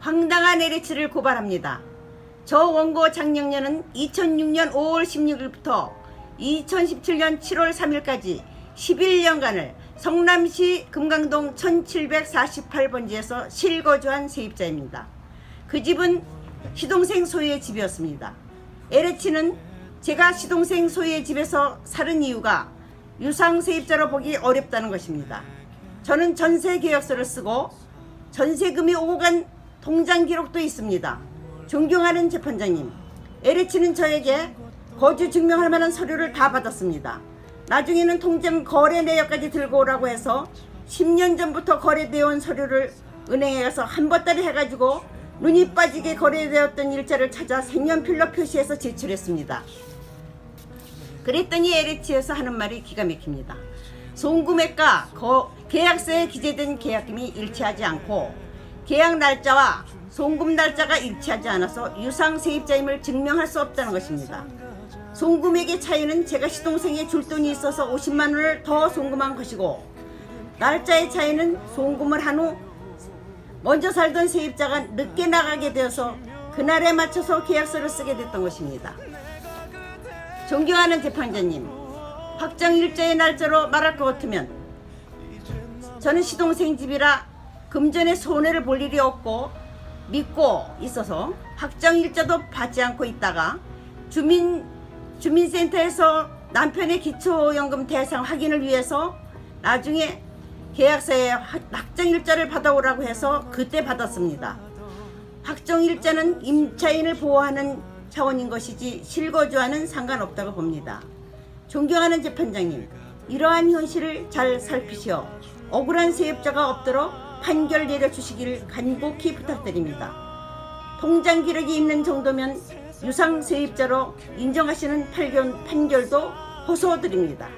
황당한 LH를 고발합니다. 저 원고 장영년은 2006년 5월 16일부터 2017년 7월 3일까지 11년간을 성남시 금강동 1748번지에서 실거주한 세입자입니다. 그 집은 시동생 소유의 집이었습니다. LH는 제가 시동생 소유의 집에서 살은 이유가 유상 세입자로 보기 어렵다는 것입니다. 저는 전세 계약서를 쓰고 전세금이 오고 간 통장 기록도 있습니다. 존경하는 재판장님, LH는 저에게 거주 증명할 만한 서류를 다 받았습니다. 나중에는 통장 거래 내역까지 들고 오라고 해서 10년 전부터 거래되어 온 서류를 은행에 가서 한 보따리 해가지고 눈이 빠지게 거래되었던 일자를 찾아 색연필로 표시해서 제출했습니다. 그랬더니 LH에서 하는 말이 기가 막힙니다. 송금액과 거- 계약서에 기재된 계약금이 일치하지 않고 계약 날짜와 송금 날짜가 일치하지 않아서 유상 세입자임을 증명할 수 없다는 것입니다. 송금액의 차이는 제가 시동생에 줄 돈이 있어서 50만 원을 더 송금한 것이고 날짜의 차이는 송금을 한 후 먼저 살던 세입자가 늦게 나가게 되어서 그날에 맞춰서 계약서를 쓰게 됐던 것입니다. 존경하는 재판자님, 확정 일자의 날짜로 말할 것 같으면 저는 시동생 집이라 금전에 손해를 볼 일이 없고 믿고 있어서 확정 일자도 받지 않고 있다가 주민 주민센터에서 남편의 기초연금 대상 확인을 위해서 나중에 계약서에 확- 확정 일자를 받아오라고 해서 그때 받았습니다. 확정 일자는 임차인을 보호하는 차원인 것이지 실거주와는 상관없다고 봅니다. 존경하는 재판장님, 이러한 현실을 잘 살피시어 억울한 세입자가 없도록 판결 내려주시길 간곡히 부탁드립니다. 통장 기록이 있는 정도면 유상 세입자로 인정하시는 판결, 판결도 호소드립니다.